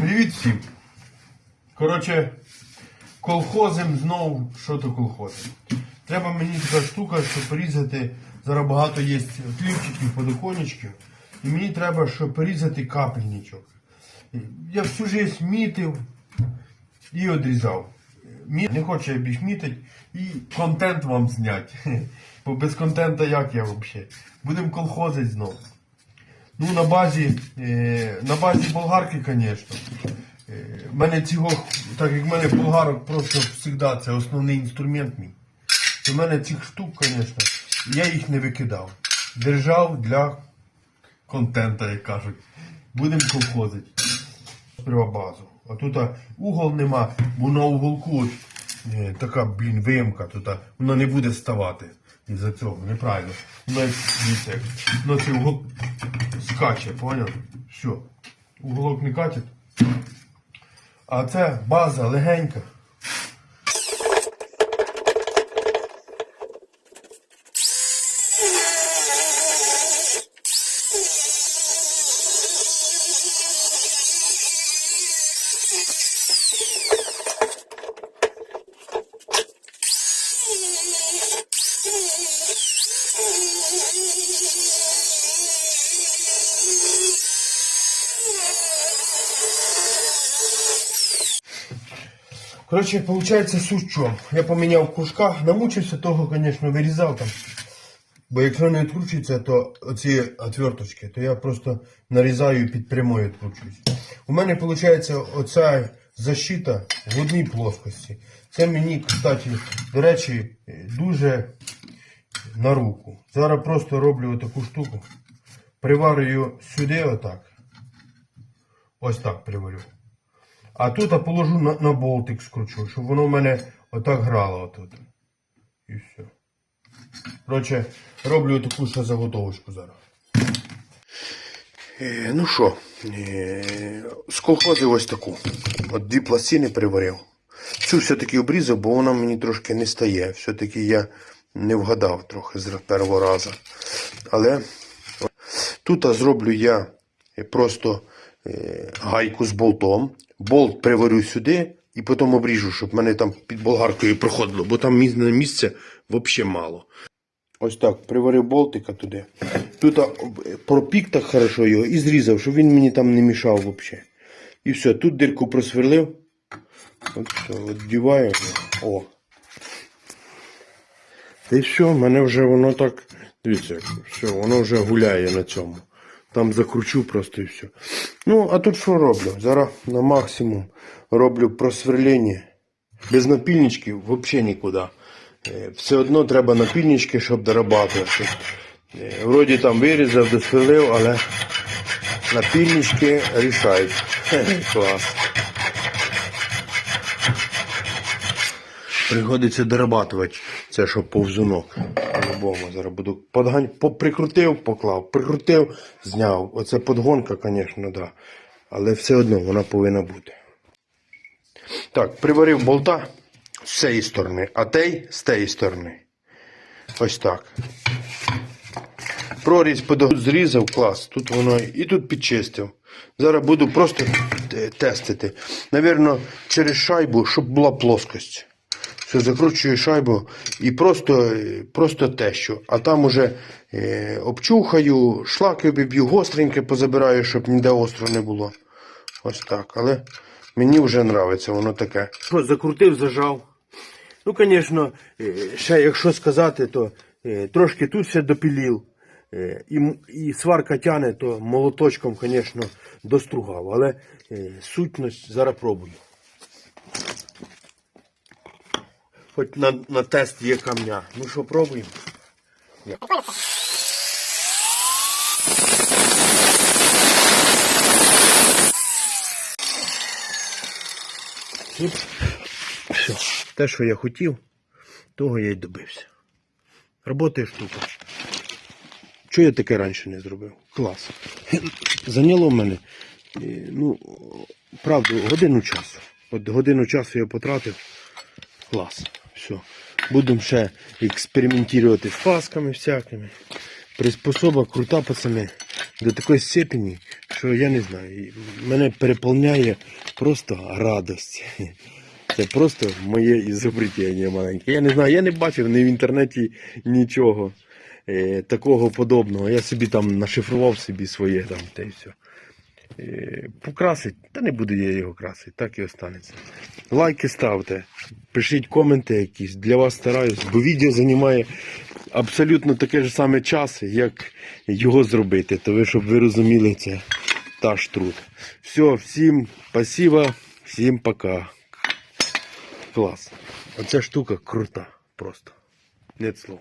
Привіт всім. Коротше, колхозим знову, що то колхозим. Треба мені така штука, щоб порізати. Зараз багато є хлібчиків, подоконечків. І мені треба, щоб порізати капельничок. Я всю життя мітив і одрізав. Не хочу я більш мітити і контент вам зняти. Бо без контента як я взагалі? Будемо колхозить знову. Ну, на базі, е, на базі болгарки, звісно. Е, мене цього, так як в мене болгарок просто завжди це основний інструмент мій. У мене цих штук, звісно, я їх не викидав. Держав для контента, як кажуть. Будемо колхозити. Сперва базу. А тут угол нема, бо на уголку от, е, така, блін, виямка, тут вона не буде ставати. Із-за цього, неправильно. Воно як дивіться, як, ну цей угол скаче, поняв? Все. Уголок не катить. А це база легенька. Коротше, виходить суть в. Я поміняв кружка, намучився того, звісно, вирізав там. Бо якщо не відкручується, то оці отверточки, то я просто нарізаю і під прямою відкручуюсь. У мене виходить оця защита в одній плоскості. Це мені, кстати, до речі, дуже на руку. Зараз просто роблю таку штуку. Приварюю сюди отак. Ось так приварю. А тут я положу на, на болтик скручу, щоб воно в мене отак грало отут. І все. Коротше, роблю таку ще заготовочку зараз. Е, ну що, е, з колхози ось таку. От дві пластини приварив. Цю все-таки обрізав, бо вона мені трошки не стає. Все-таки я не вгадав трохи з першого разу. Але Тут зроблю я просто гайку з болтом. Болт приварю сюди і потім обріжу, щоб мене там під болгаркою проходило, бо там місця, взагалі мало. Ось так, приварив болтика туди. Тут е, пропік так хорошо його і зрізав, щоб він мені там не мішав взагалі. І все, тут дирку просверлив. От все. О. Й все, в мене вже воно так. Дивіться, все, воно вже гуляє на цьому. Там закручу просто і все. Ну, а тут що роблю? Зараз на максимум роблю просверлення. Без напільничків взагалі нікуди. Е, Все одно треба напільнички, щоб дорабатувати. Е, Вроді там вирізав, досверлив, але напільнички рішають. Клас. Приходиться дорабатувати це, що повзунок. По-любому зараз буду подгань, по, прикрутив, поклав, прикрутив, зняв. Оце подгонка, звісно, да. Але все одно вона повинна бути. Так, приварив болта з цієї сторони, а той з тієї сторони. Ось так. Прорізь зрізав, клас. Тут воно і тут підчистив. Зараз буду просто тестити. Навірно, через шайбу, щоб була плоскость. Все, закручую шайбу і просто, е, просто тещу. А там уже е, обчухаю, шлаки обіб'ю, гостреньке позабираю, щоб ніде остро не було. Ось так. Але мені вже подобається, воно таке. Закрутив, зажав. Ну, звісно, ще якщо сказати, то е, трошки тут ще допілів. Е, І, і сварка тяне, то молоточком, звісно, достругав. Але е, сутність зараз пробую. Хоч на, на тест є камня. Ну що, пробуємо? Оп. Все. Те, що я хотів, того я й добився. Роботає штука. Чого я таке раніше не зробив? Клас. Зайняло в мене, е, ну, правду, годину часу. От годину часу я потратив. Клас. Все. Будемо ще експериментувати з пасками всякими. Приспособа крута, пацани, до такої степені, що я не знаю. Мене переповняє просто радость. Це просто моє ізобретення маленьке. Я не знаю, я не бачив ні в інтернеті нічого е, такого подобного. Я собі там нашифрував собі своє там те й все. Е, покрасить, та не буду я його красити, так і останеться. Лайки ставте, пишіть коменти якісь, для вас стараюсь, бо відео займає абсолютно таке ж саме час, як його зробити. То ви, щоб ви розуміли, це та ж труд. Все, всім спасіба, всім пока. Клас. Оця штука крута просто. Нет слов.